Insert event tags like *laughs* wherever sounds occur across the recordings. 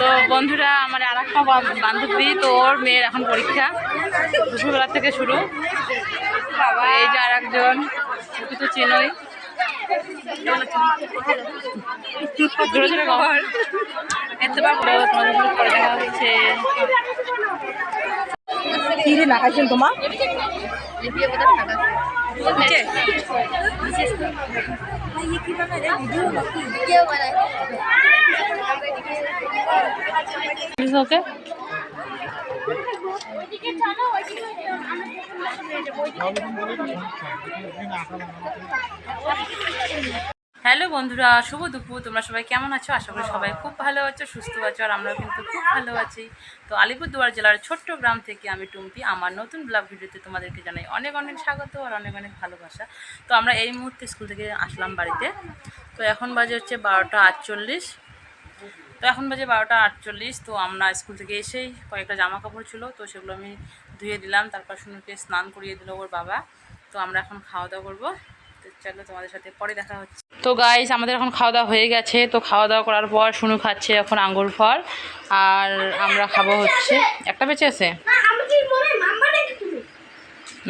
তো বন্ধুরা, আমার আর একটা বান্ধবী, তো ওর মেয়ের এখন পরীক্ষা। দুপুরবেলা থেকে শুরু। এই যে আর একজন ওকে তো চেনই। তোমাদের পরে দেখা হচ্ছে। কি রে লাগাইছেন তোমার okay? হ্যালো বন্ধুরা, শুভ দুপুর। তোমরা সবাই কেমন আছো? আশা করি সবাই খুব ভালো আছো, সুস্থ আছো, আর আমরাও কিন্তু খুব ভালো আছি। তো আলিপুরদুয়ার জেলার ছোট্ট গ্রাম থেকে আমি টুম্পি। আমার নতুন ব্লগ ভিডিওতে তোমাদেরকে জানাই অনেক অনেক স্বাগত আর অনেক অনেক ভালোবাসা। তো আমরা এই মুহূর্তে স্কুল থেকে আসলাম বাড়িতে। তো এখন বাজে হচ্ছে বারোটা আটচল্লিশ। তো এখন বাজে বারোটা আটচল্লিশ। তো আমরা স্কুল থেকে এসেই কয়েকটা জামা কাপড় ছিল, তো সেগুলো আমি ধুয়ে দিলাম। তারপর শুনুকে স্নান করিয়ে দিল ওর বাবা। তো আমরা এখন খাওয়া দাওয়া করব। তো চলো তোমাদের সাথে পরে দেখা হচ্ছে। তো গাইস আমাদের এখন খাওয়া দাওয়া হয়ে গেছে। তো খাওয়া দাওয়া করার পর শুনু খাচ্ছে এখন আঙ্গুর ফল। আর আমরা খাব হচ্ছে একটা বেঁচে আছে?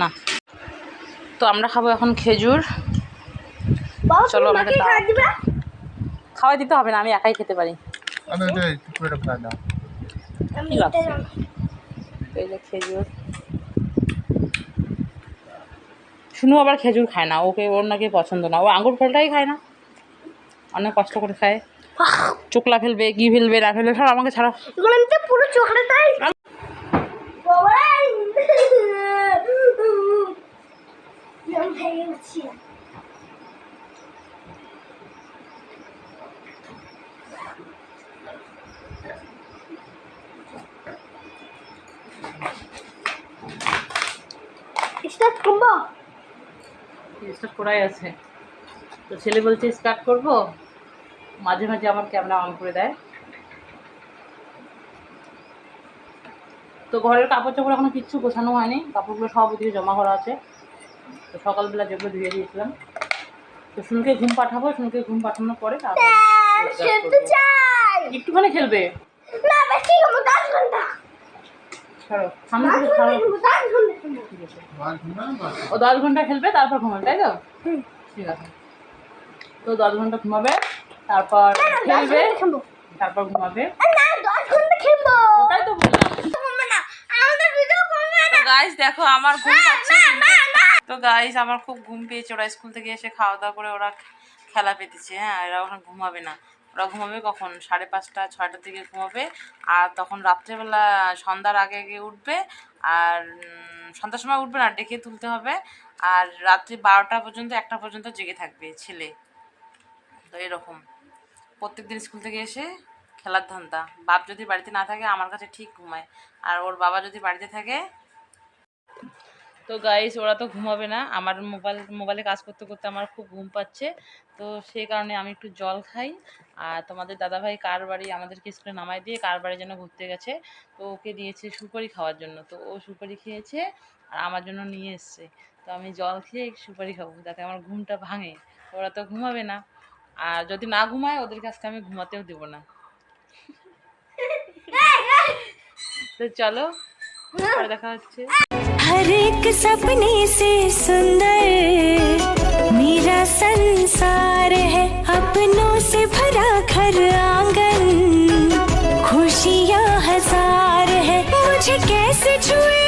না। তো আমরা খাব এখন খেজুর। চলো আমাকে দাও। খাওয়াই দিতে হবে না আমি একাই খেতে পারি। খেজুর। শুনু আবার খেজুর খায় না, ওকে ওর নাকি পছন্দ না। ও আঙুর ফলটাই খায় না। অনেক কষ্ট করে খায়। চোকলা ফেলবে কি ফেলবে, না ফেলবে, সব আমাকে ছাড়া স্টার্ট করব? স্টার্ট করাই আছে। তো ছেলে বলছে স্টার্ট করব? মাঝে মাঝে আমার ক্যামেরা অন করে দেয়। তো ঘরের কাপড় চোপড় এখনও কিচ্ছু গোছানো হয়নি। কাপড়গুলো সব ওদিকে জমা করা আছে। তো সকালবেলা যেগুলো ধুয়ে দিয়েছিলাম। তো শুনকে ঘুম পাঠাবো শুনকে ঘুম পাঠানোর পরে একটুখানি খেলবে? না বেশি ঘণ্টা। সামনে থেকে ও দশ ঘণ্টা খেলবে তারপর ঘুমাবে তাই তো? ঠিক আছে। তো দশ ঘণ্টা ঘুমাবে তারপর খেলবে তারপর ঘুমাবে। ওটাই তো গাইস দেখো আমার ঘুম পাচ্ছে তো গাইস আমার খুব ঘুম পেয়েছে। ওরা স্কুল থেকে এসে খাওয়া দাওয়া করে ওরা খেলা পেতেছে হ্যাঁ এরা ওখানে ঘুমাবে না। ওরা ঘুমাবে কখন? সাড়ে পাঁচটা, ছয়টার দিকে ঘুমাবে আর তখন রাত্রেবেলা সন্ধ্যার আগে আগে উঠবে। আর সন্ধ্যার সময় উঠবে না, ডেকে তুলতে হবে। আর রাত্রি বারোটা পর্যন্ত, একটা পর্যন্ত জেগে থাকবে ছেলে। তো এরকম। প্রত্যেক দিন স্কুল থেকে এসে খেলার ধান্দা। বাপ যদি বাড়িতে না থাকে, আমার কাছে ঠিক ঘুমায়। আর ওর বাবা যদি বাড়িতে থাকে তো গাইস ওরা তো ঘুমাবে না। আমার মোবাইল মোবাইলে কাজ করতে করতে আমার খুব ঘুম পাচ্ছে। তো সেই কারণে আমি একটু জল খাই। আর তোমাদের দাদাভাই কার বাড়ি আমাদেরকে স্কুলে নামাই দিয়ে কার বাড়ি যেন ঘুরতে গেছে তো ওকে দিয়েছে সুপারি খাওয়ার জন্য। তো ও সুপারি খেয়েছে আর আমার জন্য নিয়ে এসছে। তো আমি জল খেয়ে সুপারি খাব যাতে আমার ঘুমটা ভাঙে। ওরা তো ঘুমাবে না। আর যদি না ঘুমায় ওদের কাছকে আমি ঘুমাতেও দেবো না। *laughs* তো চলো দেখা হচ্ছে हर एक सपने से सुंदर मेरा संसार है अपनों से भरा घर आंगन खुशियाँ हजार है मुझे कैसे छुए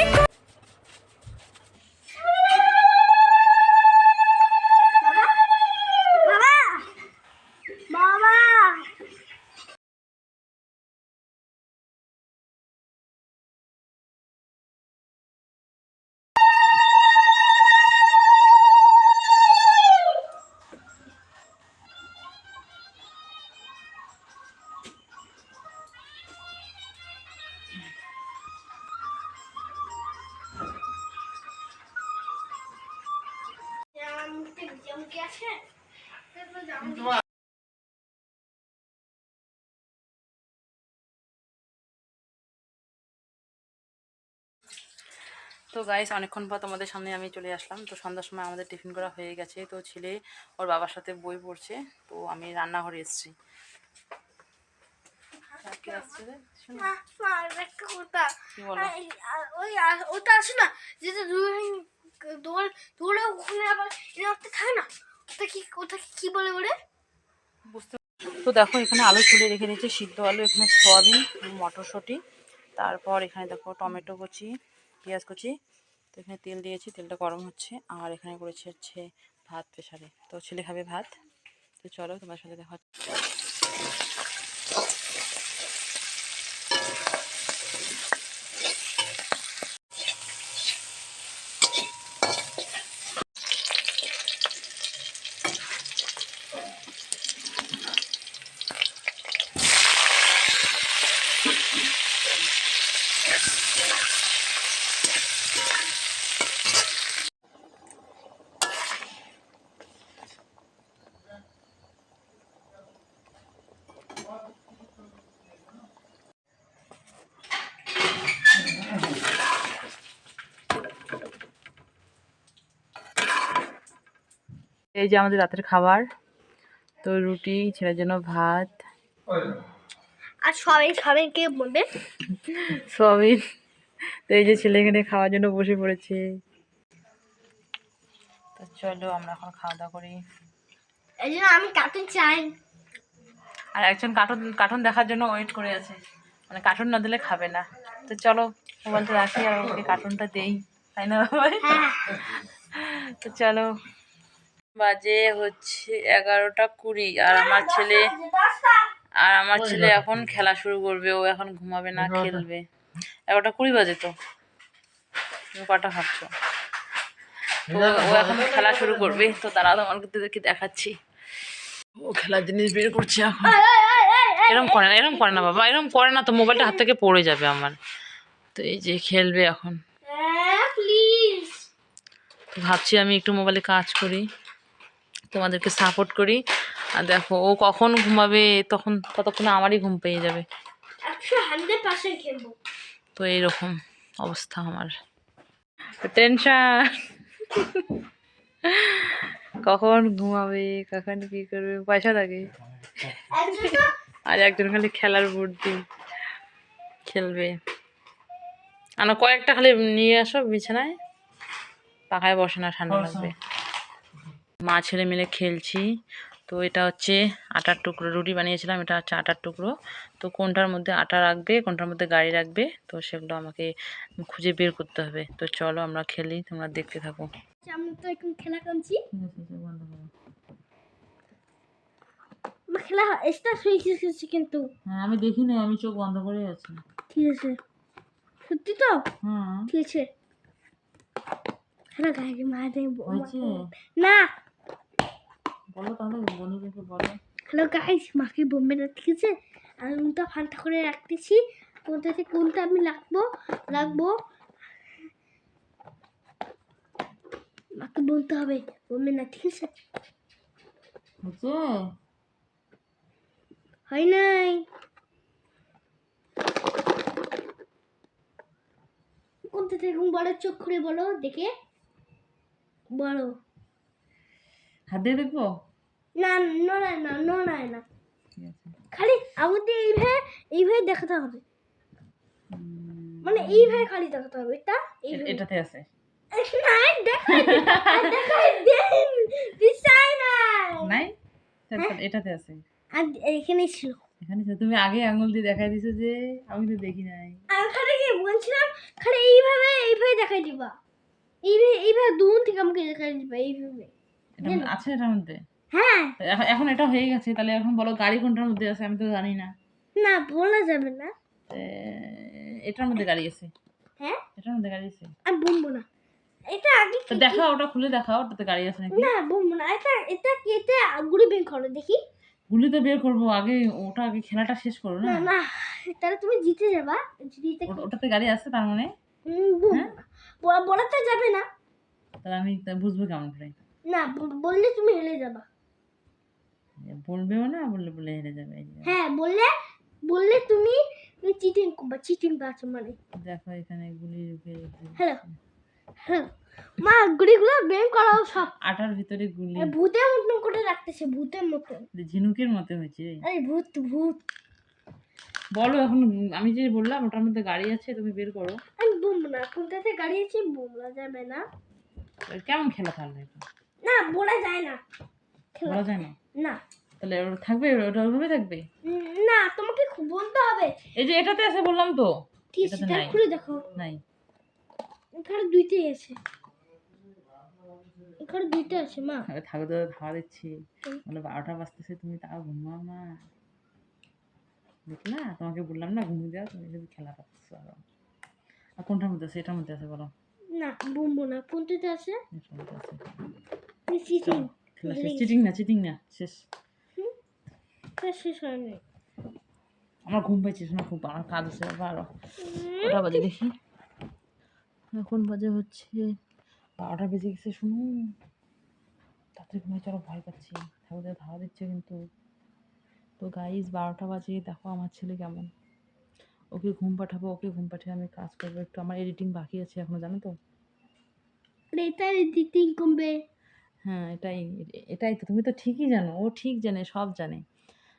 তো গাইস অনেকক্ষণ পর তোমাদের সামনে আমি চলে আসলাম। তো সন্ধ্যার সময় আমাদের টিফিন করা হয়ে গেছে। তো ছেলে ওর বাবার সাথে বই পড়ছে। তো আমি রান্নাঘরে এসেছি। কি আসছে রে? শোনো মা মা একটা কথা কি বলো? এই, আ- ওই আ- ওটা আছে না যেটা দূরে দৌড়ে ওখানে আবার এরকম থাকে না কি বলে তো দেখো, এখানে আলু ছুলে রেখে দিয়েছি, সিদ্ধ আলু, এখানে সোয়াবিন, মটরশুঁটি, তারপর এখানে দেখো টমেটো কুচি, পেঁয়াজ কুচি, তো এখানে তেল দিয়েছি, তেলটা গরম হচ্ছে, আর এখানে করেছি হচ্ছে ভাত প্রেশারে তো ছেলে খাবে ভাত, তো চলো তোমার সাথে দেখা এই যে আমাদের রাতের খাবার। তো রুটি ছেলের জন্য ভাত। আর সবাই খাবেন কে বলবে? সোয়াবিন তো এই যে ছেলে এখানে খাওয়ার জন্য বসে পড়েছে। তো চলো আমরা এখন খাওয়া দাওয়া করি। এই জন্য আমি কার্টুন চাই। আর একজন কার্টুন কার্টুন দেখার জন্য ওয়েট করে আছে। মানে কার্টুন না দিলে খাবে না। তো চলো মোবাইলটা রাখি আর ওকে কার্টুনটা দেই। তাই না ভাই হ্যাঁ। তো চলো। বাজে হচ্ছে এগারোটা কুড়ি আর আমার ছেলে আর আমার ছেলে এখন খেলা শুরু করবে ও এখন ঘুমাবে না খেলবে। এগারোটা কুড়ি বাজে তো। তুমি কটা ভাবছ? ও এখন খেলা শুরু করবে তো দাঁড়াও তোমাকে দেখাচ্ছি। ও খেলার জিনিস বের করছে এখন। এরম করে না এরম করে না বাবা এরম করে না তো মোবাইলটা হাত থেকে পড়ে যাবে আমার। তো এই যে খেলবে এখন। ভাবছি আমি একটু মোবাইলে কাজ করি। তোমাদেরকে সাপোর্ট করি। আর দেখো ও কখন ঘুমাবে তখন ততক্ষণে আমারই ঘুম পেয়ে যাবে। তো এইরকম অবস্থা আমার। টেনশন কখন ঘুমাবে কখন কি করবে পয়সা থাকে। আর একজন খালি খেলার বুদ্ধি খেলবে। আর না কয়েকটা খালি নিয়ে আসো বিছানায়। পাখায় বসে না ঠান্ডা লাগবে। মা ছেলে মিলে খেলছি। তো এটা হচ্ছে আটার টুকরো রুটি বানিয়েছিলাম এটা হচ্ছে আটার টুকরো। তো কোনটার মধ্যে আটা রাখবে কোনটার মধ্যে গাড়ি রাখবে তো সেগুলো আমাকে খুঁজে বের করতে হবে। তো চলো আমরা খেলি তোমরা দেখতে থাকো। আমি তো এখন খেলা কামছি আমার খেলা স্টার্ট হয়ে গেছে কিন্তু। হ্যাঁ আমি দেখি না আমি চোখ বন্ধ করে আছি। ঠিক আছে। সত্যি তো? হ্যাঁ। ঠিক আছে। খেলা গাড়ি মারে না বলো তাহলে বন্ধুদেরকে বলো। হ্যালো গাইস মাকে বোম্বে আর ফান্টা করে রাখতেছি। কোনটা থেকে কোনটা আমি রাখব রাখব মাকে বলতে হবে বোম্বে না ঠিক আছে? হয় নাই। কোনটা থেকে বলো চোখ খুলে বলো দেখে? বলো। হাত দিয়ে দেখব? না নড়ায় না নড়ায় না খালি আমাদের এইভাবে এইভাবে দেখাতে হবে। মানে এইভাবে খালি দেখাতে হবে এটা এটাতে আছে। নাই দেখাই দেখাই দেন দিশাই নাই। নাই? তাহলে এটাতে আছে। আর এখানে ছিল। এখানে তুমি আগে আঙুল দিয়ে দেখাই দিছো যে আমি তো দেখি নাই। আর খালি কি বলছিলাম খালি এইভাবে এইভাবে দেখাই দিবা। এইভাবে এইভাবে দূর থেকে আমাকে দেখাই দিবা এইভাবে। এটা আছে এটার মধ্যে। হ্যাঁ। এখন এটা হয়ে গেছে তাহলে এখন বলো গাড়ি কোনটার মধ্যে আছে আমি তো জানি না। না বলা যাবে না। এটার মধ্যে গাড়ি আছে। হ্যাঁ? এটার মধ্যে গাড়ি আছে। আর বলব না। এটা আগে তো দেখাও ওটা খুলে দেখাও ওটাতে গাড়ি আছে নাকি? না বলব না। এটা এটা এটা গুড়ি বের করো দেখি। গুলি তো বের করব আগে ওটা আগে খেলাটা শেষ করো না? না তাহলে তুমি জিতে যাবা। জিতে ওটাতে গাড়ি আছে তার মানে? হ্যাঁ? বলা- তো যাবে না। তাহলে আমি তা বুঝব কেমন করে। না বললে তুমি হেরে যাবা। বলবেও না বললে বলে হেরে যাবে হ্যাঁ বললে বললে তুমি চিটিং করবা চিটিং আছে মানে। দেখো এখানে গুলি। Hello hello. মা গুড়িগুলো বের করাও সব। আটার ভিতরে গুলি। ভূতের মতন করে রাখতেছে ভূতের মতন। ঝিনুকের মতো হয়েছে। আরে ভূত ভূত। বলো এখন আমি যে বললাম ওটার মধ্যে গাড়ি আছে তুমি বের করো। আমি বুম না কোনটাতে গাড়ি আছে বলা যাবে না। কেমন খেলা এটা না বলা যায় না। বলা যায় না? না। তাহলে থাকবে? ওটা ওভাবে থাকবে? না তোমাকে খুব বলতে হবে। এই যে এটাতে আছে বললাম তো। ঠিক। খুলে দেখো। নাই। এখানে দুইটাই আছে। এখানে দুইটা আছে মা। আরে থাকো তো খাওয়া দিচ্ছি। বলে বারোটা বাজতেছে তুমি তাও ঘুমাও না। দেখলা তোমাকে বললাম না ঘুমিয়ে দেওয়া তুমি যদি খেলা পাচ্ছ আরও। আর কোনটার মধ্যে আছে? এটার মধ্যে আছে বলো। না বলব না। কোনটাতে আছে? আছে। চিটিং খেলা শেষ চিটিং না চিটিং না শেষ শেষ হয়নি আমার ঘুম পাইছে শোনা খুব আমার কাজ আছে বারো কটা বাজে দেখি। এখন বাজে হচ্ছে বারোটা বেজে গেছে শুনো তাড়াতাড়ি ঘুমিয়ে চলো ভয় পাচ্ছি। ঠাকুরদের ধাওয়া দিচ্ছে কিন্তু। তো গাইজ বারোটা বাজে। দেখো আমার ছেলে কেমন। ওকে ঘুম পাঠাবো ওকে ঘুম পাঠিয়ে আমি কাজ করব। একটু আমার এডিটিং বাকি আছে এখনও জানো তো? এডিটিং কমবে হ্যাঁ এটাই এটাই তো তুমি তো ঠিকই জানো ও ঠিক জানে সব জানে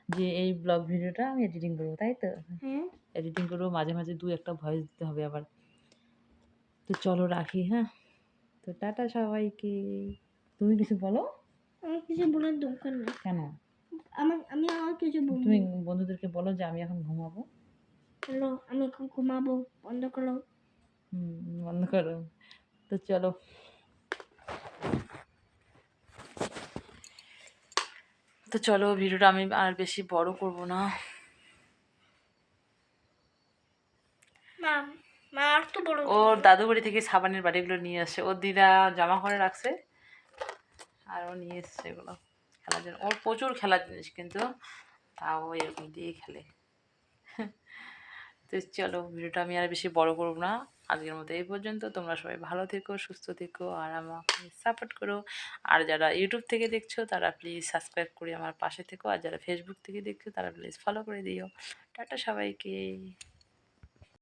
যে এই ব্লগ ভিডিওটা আমি এডিটিং করব তাই তো? হ্যাঁ এডিটিং করব মাঝে মাঝে দু একটা ভয়েস দিতে হবে আবার। তো চলো রাখি হ্যাঁ? তো টাটা সবাইকে। তুমি কিছু বলো? আমার কিছু বলার দরকার নেই। কেন? আমার আমি আমার কিছু বলব তুমি বন্ধুদেরকে বলো যে আমি এখন ঘুমাবো। হ্যালো আমি এখন ঘুমাবো বন্ধ করো। হুম বন্ধ করো। তো চলো। তো চলো ভিডিওটা আমি আর বেশি বড় করব না। মা মা আর তো বড় ওর দাদু বাড়ি থেকে সাবানের বাড়িগুলো নিয়ে আসে। ওর দিদা জামা করে রাখছে। আর ও নিয়ে এসছে এগুলো খেলার জন্য। ওর প্রচুর খেলার জিনিস কিন্তু তাও এরকম দিয়ে খেলে। তো চলো ভিডিওটা আমি আর বেশি বড় করব না। আজকের মতো এই পর্যন্ত। তোমরা সবাই ভালো থেকো, সুস্থ থেকো, আর আমাকে সাপোর্ট করো। আর যারা ইউটিউব থেকে দেখছ, তারা প্লিজ সাবস্ক্রাইব করে আমার পাশে থেকো। আর যারা ফেসবুক থেকে দেখছ, তারা প্লিজ ফলো করে দিও। টাটা সবাইকে।